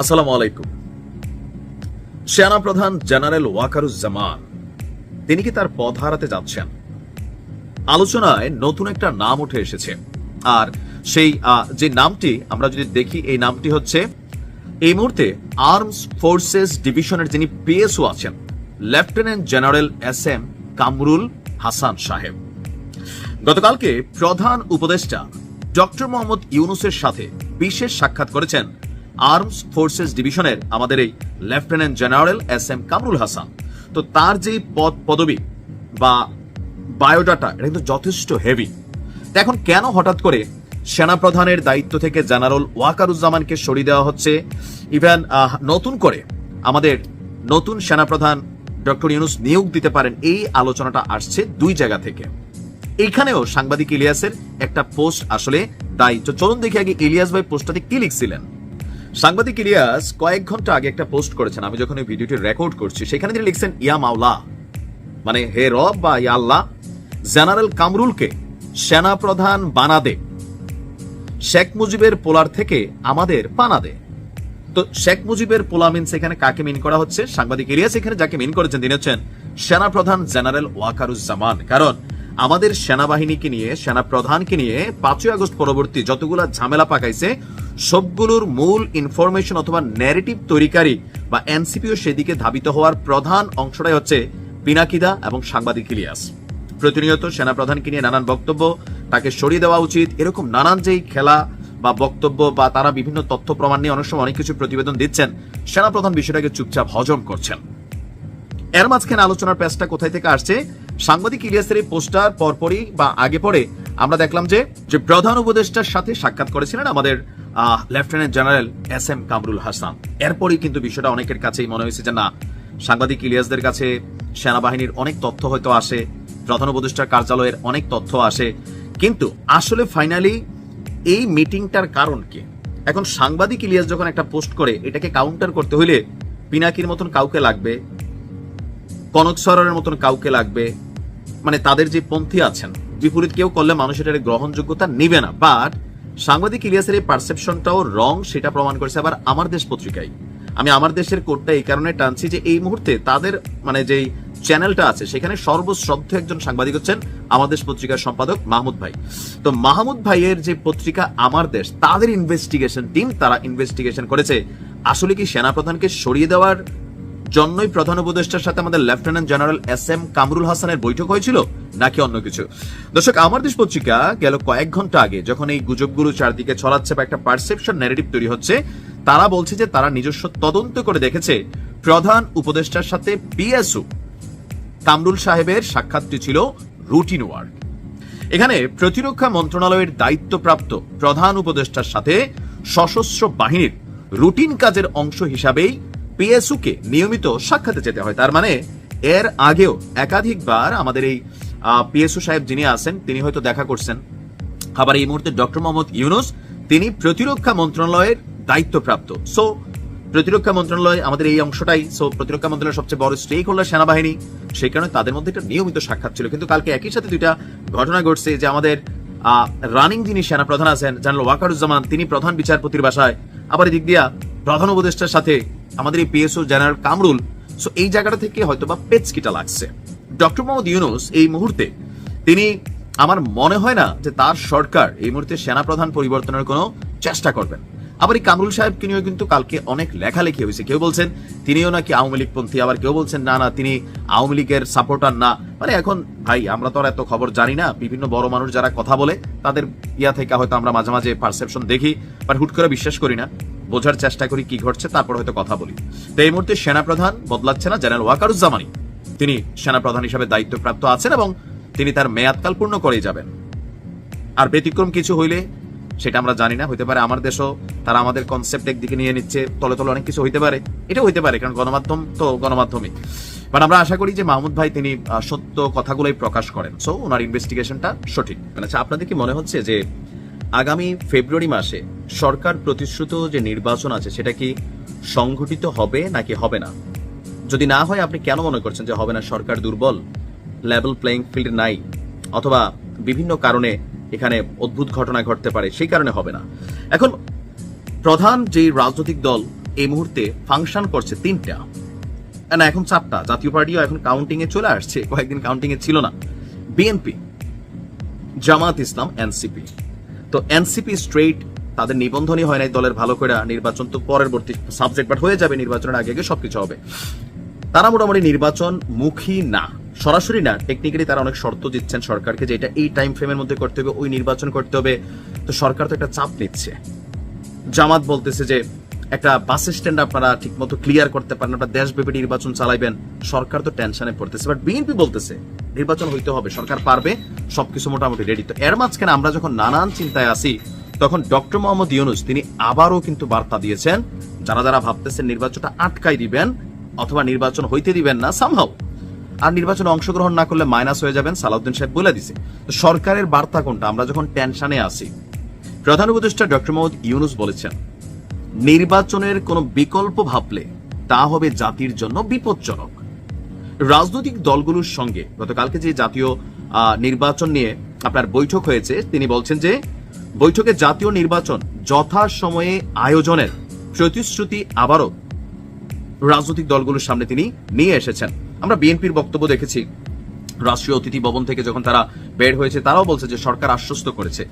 আসসালামু আলাইকুম সেনা প্রধান জেনারেল ওয়াকারুজ্জামান, তিনি কি তার পদ হারাতে যাচ্ছেন? আলোচনায় নতুন একটা নাম উঠে এসেছে। আর সেই যে নামটি, আমরা যদি দেখি, এই নামটি হচ্ছে, এই মুহূর্তে আর্মস ফোর্সেস ডিভিশনের যিনি পিএসও আছেন, lieutenant general S M Kamrul Hasan Saheb. গতকালকে প্রধান উপদেষ্টা ডক্টর মোহাম্মদ ইউনুসের সাথে বিশেষ সাক্ষাৎ করেছেন আর্মস ফোর্সেস ডিভিশনের আমাদের এই lieutenant general S M Kamrul Hasan. তো তার যে পদ, পদবি বা বায়োডাটা, এটা কিন্তু যথেষ্ট হেভি এখন কেন হঠাৎ করে সেনাপ্রধানের দায়িত্ব থেকে জেনারেল ওয়াকারুজ্জামানকে সরিয়ে দেওয়া হচ্ছে? ইভেন নতুন করে আমাদের নতুন সেনাপ্রধান ডক্টর ইউনুস নিয়োগ দিতে পারেন, এই আলোচনাটা আসছে দুই জায়গা থেকে। এখানেও সাংবাদিক ইলিয়াসের একটা পোস্ট আসলে দায়িত্ব চলুন দেখি আগে ইলিয়াস ভাই পোস্টটাতে কি লিখছিলেন। সাংবাদিক ইলিয়াস কয়েক ঘণ্টা আগে একটা পোস্ট করেছেন। আমি যখন এই ভিডিওটি রেকর্ড করছি, সেখানে তিনি লিখছেন, ইয়া মাওলা। মানে হে রব বা ইয়া আল্লাহ, জেনারেল কামরুলকে সেনা প্রধান বানাদে শেখ মুজিবের পোলার থেকে আমাদের পানা দে। তো শেখ মুজিবের পোলা মিনস এখানে কাকে মিন করা হচ্ছে? সাংবাদিক ইলিয়াস এখানে যাকে মিন করেছেন, তিনি হচ্ছেন সেনাপ্রধান জেনারেল ওয়াকারুজ্জামান। কারণ, আমাদের সেনাবাহিনীকে নিয়ে সেনা প্রধানকে নিয়ে পাঁচই আগস্ট পরবর্তী যতগুলা ঝামেলা পাকাইছে সবগুলোর মূল ইনফরমেশন অথবা ন্যারেটিভ তৈরিকারী বা এনসিপিও সেদিকে ধাবিত হওয়ার প্রধান অংশটাই হচ্ছে পিনাকিদা এবং সাংবাদিক ইলিয়াস। প্রতিনিয়ত সেনাপ্রধানকে নিয়ে নানান বক্তব্য তাকে সরিয়ে দেওয়া উচিত। এরকম নানান যেই খেলা বা বক্তব্য বা তারা বিভিন্ন তথ্য প্রমাণ নিয়ে অনেক সময় অনেক কিছু প্রতিবেদন দিচ্ছেন, সেনাপ্রধান বিষয়টাকে চুপচাপ হজম করছেন। এর মাঝখানে আলোচনার প্যাচটা কোথায় থেকে আসছে? সাংবাদিক ইলিয়াসের এই পোস্টার পরপরই বা আগে পরে আমরা দেখলাম যে যে প্রধান উপদেষ্টার সাথে সাক্ষাৎ করেছিলেন আমাদের lieutenant general S M Kamrul Hasan. এরপরই কিন্তু বিষয়টা অনেকের কাছেই মনে হয়েছে যে না, সাংবাদিক ইলিয়াসদের কাছে সেনাবাহিনীর অনেক তথ্য হয়তো আসে, প্রধান উপদেষ্টার কার্যালয়ের অনেক তথ্য আসে। কিন্তু আসলে ফাইনালি এই মিটিংটার কারণ কি? এখন সাংবাদিক ইলিয়াস যখন একটা পোস্ট করে, এটাকে কাউন্টার করতে হইলে পিনাকির মতন কাউকে লাগবে, কনক সরের মতন কাউকে লাগবে মানে তাদের যে পন্থী আছেন, বিপরীত কেউ করলে মানুষের গ্রহণযোগ্যতা নিবে না। বাট সাংবাদিক ইলিয়াসের এই পারসেপশনটাও রং সেটা প্রমাণ করেছে আবার আমার দেশ পত্রিকায়। আমি আমার দেশের কোডটা এই কারণে টানছি যে এই মুহূর্তে তাদের মানে যেই চ্যানেলটা আছে, সেখানে সর্বশ্রদ্ধ একজন সাংবাদিক হচ্ছেন আমার দেশ পত্রিকার সম্পাদক মাহমুদ ভাই। তো মাহমুদ ভাইয়ের যে পত্রিকা আমার দেশ, তাদের ইনভেস্টিগেশন টিম তারা ইনভেস্টিগেশন করেছে। আসলে কি সেনাপ্রধানকে সরিয়ে দেওয়ার জন্যই প্রধান উপদেষ্টার সাথে আমাদের lieutenant general S M Kamrul হাসানের বৈঠক হয়েছিল, নাকি অন্য কিছু? দর্শক, আমার দেশ পত্রিকা গেল কয়েক ঘণ্টা আগে, যখন এই গুজবগুলো চারদিকে ছড়াচ্ছে বা একটা পারসেপশন ন্যারেটিভ তৈরি হচ্ছে, তারা বলছে যে তারা নিজস্ব তদন্ত করে দেখেছে, প্রধান উপদেষ্টার সাথে পিএসও, কামরুল সাহেবের সাক্ষাৎটি ছিল রুটিন ওয়ার্ক এখানে প্রতিরক্ষা মন্ত্রণালয়ের দায়িত্বপ্রাপ্ত প্রধান উপদেষ্টার সাথে সশস্ত্র বাহিনীর রুটিন কাজের অংশ হিসাবেই পিএসউ কে নিয়মিত সাক্ষাতে যেতে হয়। তার মানে এর আগেও একাধিকবার আমাদের এই পিএসউ সাহেব যিনি আছেন, তিনি হয়তো দেখা করছেন। আবার এই মুহূর্তে ডক্টর মোহাম্মদ ইউনুস, তিনি প্রতিরক্ষা মন্ত্রণালয়ের দায়িত্বপ্রাপ্ত। সো প্রতিরক্ষা মন্ত্রণালয় আমাদের এই অংশটাই। সো প্রতিরক্ষা মন্ত্রণালয়ের সবচেয়ে বড় স্টেক হোল্ডার সেনাবাহিনী। সেই কারণে তাদের মধ্যে একটা নিয়মিত সাক্ষাৎ ছিল। কিন্তু কালকে একই সাথে দুইটা ঘটনা ঘটছে যে আমাদের রানিং যিনি সেনা প্রধান আছেন, জেনারেল ওয়াকারুজ্জামান, তিনি প্রধান বিচারপতির বাসায়। আবার এদিক দিয়া প্রধান উপদেষ্টার সাথে আমাদের এই পিএসও জেনারেল কামরুল সো এই জায়গাটা থেকে হয়তো বা পেচকিটা লাগছে। ডক্টর মোহাম্মদ ইউনুস এই মুহূর্তে, তিনি আমার মনে হয় না যে তার সরকার এই মুহূর্তে সেনাপ্রধান পরিবর্তনের কোনো চেষ্টা করবেন। আবার এই কামরুল সাহেবকে নিয়েও কিন্তু কালকে অনেক লেখালেখি হয়েছে। কেউ বলছেন, তিনিও নাকি আওয়ামী লীগ পন্থী আবার কেউ বলছেন, না না, তিনি আওয়ামী লীগের সাপোর্টার না। মানে এখন, ভাই, আমরা তো আর এত খবর জানি না। বিভিন্ন বড় মানুষ যারা কথা বলে, তাদের ইয়া থেকে হয়তো আমরা মাঝে মাঝে পারসেপশন দেখি বাট হুট করে বিশ্বাস করি না। বোঝার চেষ্টা করি কি ঘটছে, তারপর হয়তো কথা বলি। তো এই মুহূর্তে সেনাপ্রধান বদলাচ্ছে না জেনারেল ওয়াকারুজ্জামানি তিনি সেনাপ্রধান হিসাবে দায়িত্বপ্রাপ্ত আছেন এবং তিনি তার মেয়াদকাল পূর্ণ করেই যাবেন। আর ব্যতিক্রম কিছু হইলে, সেটা আমরা জানি না, হইতে পারে আমার দেশও তারা আমাদের কনসেপ্ট একদিকে নিয়ে নিচ্ছে, তলে তলে অনেক কিছু হইতে পারে। এটা হইতে পারে, কারণ গণমাধ্যম তো গণমাধ্যমে বাট আমরা আশা করি যে মাহমুদ ভাই তিনি সত্য কথাগুলোই প্রকাশ করেন। সো ওনার ইনভেস্টিগেশনটা সঠিক। আচ্ছা আপনাদের কি মনে হচ্ছে যে আগামী ফেব্রুয়ারি মাসে সরকার প্রতিশ্রুত যে নির্বাচন আছে, সেটা কি সংঘটিত হবে নাকি হবে না? যদি না হয়, আপনি কেন মনে করছেন যে হবে না? সরকার দুর্বল লেভেল প্লেইং ফিল্ড নাই, অথবা বিভিন্ন কারণে এখানে অদ্ভুত ঘটনা ঘটতে পারে, সেই কারণে হবে না। এখন, প্রধান যে রাজনৈতিক দল এই মুহূর্তে ফাংশন করছে তিনটা। না, এখন চারটা। জাতীয় পার্টিও এখন কাউন্টিং এ চলে আসছে, কয়েকদিন কাউন্টিং এ ছিল না। বিএনপি জামাত ইসলাম এনসিপি তো এনসিপি স্ট্রেট তাদের নিবন্ধনই হয় নাই দলের ভালো করে নির্বাচন তো পরবর্তী সাবজেক্ট বাট হয়ে যাবে নির্বাচনের আগে আগে সবকিছু হবে। তারা মোটামুটি নির্বাচন মুখী না, সরাসরি না টেকনিক্যালি তারা অনেক শর্ত দিচ্ছেন সরকারকে যে এটা এই টাইম ফ্রেমের মধ্যে করতে হবে, ওই নির্বাচন করতে হবে। তো সরকার তো একটা চাপ নিচ্ছে। জামাত বলতেছে যে একটা বাস স্ট্যান্ড আপনারা ঠিকমতো ক্লিয়ার করতে পারেন, আপনারা দেশব্যাপী নির্বাচন চালাইবেন, সরকার তো টেনশনে পড়তেছে। বাট বিএনপি বলতেছে নির্বাচন হইতে হবে, সরকার পারবে, সবকিছু মোটামুটি রেডি তো। এর মাঝখানে আমরা যখন নানান চিন্তায় আসি তখন ডক্টর মোহাম্মদ ইউনুস, তিনি আবারও কিন্তু বার্তা দিয়েছেন, যারা যারা ভাবতেছেন নির্বাচনটা আটকাই দিবেন, অথবা নির্বাচন হইতে দিবেন না সামহাও আর নির্বাচনে অংশগ্রহণ না করলে মাইনাস হয়ে যাবেন, সালাউদ্দিন সাহেব বলে দিছে। তো সরকারের বার্তা কোনটা? আমরা যখন টেনশনে আসি প্রধান উপদেষ্টা ডক্টর মোহাম্মদ ইউনুস বলেছেন, নির্বাচনের কোনো বিকল্প ভাবলে তা হবে জাতির জন্য বিপজ্জনক। রাজনৈতিক দলগুলোর সঙ্গে গতকালকে যে জাতীয় নির্বাচন নিয়ে আপনার বৈঠক হয়েছে, তিনি বলছেন যে বৈঠকে জাতীয় নির্বাচন যথা সময়ে আয়োজনের প্রতিশ্রুতি আবারও রাজনৈতিক দলগুলোর সামনে তিনি নিয়ে এসেছেন। আমরা বিএনপির বক্তব্য দেখেছি। রাষ্ট্রীয় অতিথি ভবন থেকে যখন তারা বের হয়েছে, তারাও বলছে যে সরকার আশ্বস্ত করেছে।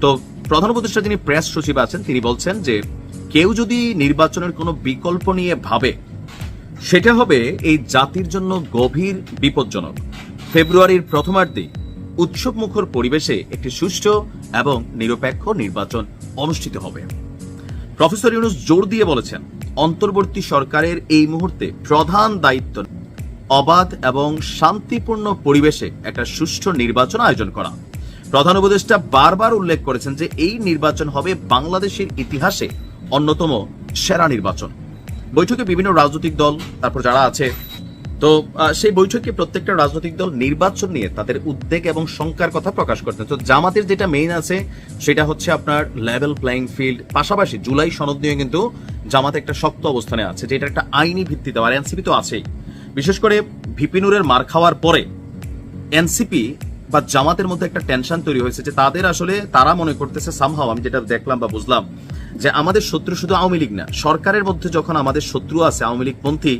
তো প্রধান উপদেষ্টা যিনি প্রেস সচিব আছেন, তিনি বলছেন যে কেউ যদি নির্বাচনের কোনো বিকল্প নিয়ে ভাবে সেটা হবে এই জাতির জন্য গভীর বিপজ্জনক। ফেব্রুয়ারির প্রথমার্ধে উৎসবমুখর পরিবেশে একটি সুষ্ঠু এবং নিরপেক্ষ নির্বাচন অনুষ্ঠিত হবে। প্রফেসর ইউনুস জোর দিয়ে বলেছেন, অন্তর্বর্তী সরকারের এই মুহূর্তে প্রধান দায়িত্ব অবাধ এবং শান্তিপূর্ণ পরিবেশে একটা সুষ্ঠু নির্বাচন আয়োজন করা। প্রধান উপদেষ্টা বারবার উল্লেখ করেছেন যে এই নির্বাচন হবে বাংলাদেশের ইতিহাসে অন্যতম সেরা নির্বাচন। বৈঠকে বিভিন্ন রাজনৈতিক দল, তারপর যারা আছে, তো সেই বৈঠকে প্রত্যেকটা রাজনৈতিক দল নির্বাচন নিয়ে তাদের উদ্বেগ এবং শঙ্কার কথা প্রকাশ করতেন তো জামাতের যেটা মেইন আছে, সেটা হচ্ছে আপনার লেভেল প্লেইং ফিল্ড পাশাপাশি জুলাই সনদ নিয়ে কিন্তু জামাত একটা শক্ত অবস্থানে আছে যেটা একটা আইনি ভিত্তিতে আর এনসিপি তো আছেই। বিশেষ করে ভিপিনুরের মার খাওয়ার পরে এনসিপি বা জামাতের মধ্যে একটা টেনশন তৈরি হয়েছে, যে তাদের আসলে তারা মনে করতেছে সামহাও আমি যেটা দেখলাম বা বুঝলাম যে আমাদের শত্রু শুধু আওয়ামী লীগ না, সরকারের মধ্যে যখন আমাদের শত্রু আছে, আওয়ামী লীগ পন্থী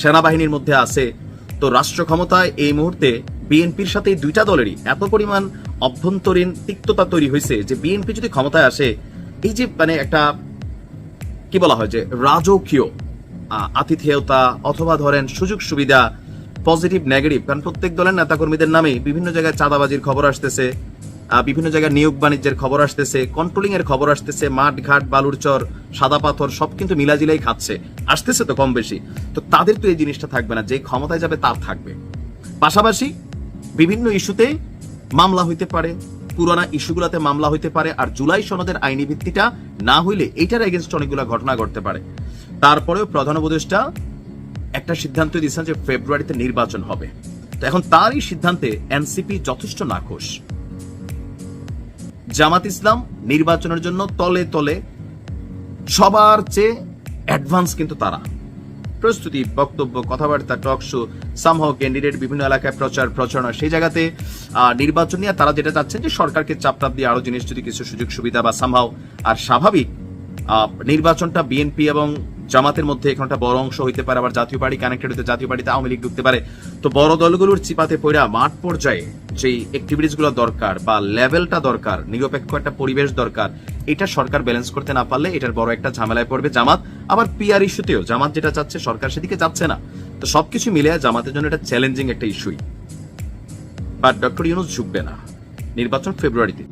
সেনাবাহিনীর মধ্যে আছে, তো রাষ্ট্র ক্ষমতায় এই মুহূর্তে বিএনপির সাথে দুইটা দলেরই এত পরিমাণ অভ্যন্তরীণ তিক্ততা তৈরি হয়েছে যে বিএনপি যদি ক্ষমতায় আসে, এই যে মানে একটা, কি বলা হয় যে রাজকীয় আতিথেয়তা অথবা ধরেন সুযোগ সুবিধা পজিটিভ নেগেটিভ কারণ প্রত্যেক দলের নেতাকর্মীদের নামে বিভিন্ন জায়গায় চাঁদাবাজির খবর আসতেছে বিভিন্ন জায়গায় নিয়োগ বাণিজ্যের খবর আসতেছে কন্ট্রোলিং এর খবর আসতেছে, মাঠ, ঘাট, বালুর চর, সাদা পাথর, সব কিন্তু মিলাজিলাই খাচ্ছে। আসতেছে তো কম বেশি তো তাদের তো এই জিনিসটা থাকবে না যে ক্ষমতায় যাবে তার থাকবে। পাশাপাশি বিভিন্ন ইস্যুতে মামলা হইতে পারে, পুরানা ইস্যুগুলোতে মামলা হইতে পারে, আর জুলাই সনদের আইনি ভিত্তিটা না হইলে এটার এগেনস্ট অনেকগুলো ঘটনা ঘটতে পারে। তারপরেও প্রধান উপদেষ্টা একটা সিদ্ধান্ত দিয়েছেন যে ফেব্রুয়ারিতে নির্বাচন হবে। তো এখন তারই সিদ্ধান্তে এনসিপি যথেষ্ট নাখোশ। জামাত ইসলাম নির্বাচনের জন্য তলে তলে সবার চেয়ে অ্যাডভান্স কিন্তু তারা। প্রস্তুতি, বক্তব্য, কথাবার্তা টক শো সামহাও ক্যান্ডিডেট বিভিন্ন এলাকায় প্রচার, প্রচারণা, সেই জায়গাতে নির্বাচন নিয়ে তারা যেটা চাচ্ছেন যে সরকারকে চাপ টাপ দিয়ে আরও জিনিস যদি কিছু সুযোগ সুবিধা বা সামহাও আর স্বাভাবিক নির্বাচনটা বিএনপি এবং জামাতের মধ্যে একটা বড় অংশ হইতে পারে, আবার জাতীয় পার্টি কানেক্টেড হতে জাতীয় পার্টিতে আওয়ামী লীগ ঢুকতে পারে। তো বড় দলগুলোর চিপাতে পড়া মাঠ পর্যায়ে যেই অ্যাক্টিভিটিসগুলো দরকার বা লেভেলটা দরকার, নিরপেক্ষ একটা পরিবেশ দরকার, এটা সরকার ব্যালেন্স করতে না পারলে এটার বড় একটা ঝামেলায় পড়বে জামাত। আবার পিআর ইস্যুতেও জামাত যেটা চাচ্ছে সরকার সেদিকে যাচ্ছে না। তো সবকিছু মিলে জামাতের জন্য এটা চ্যালেঞ্জিং একটা ইস্যুই বাট ডক্টর ইউনুস ঝুঁকবে না। নির্বাচন ফেব্রুয়ারিতে।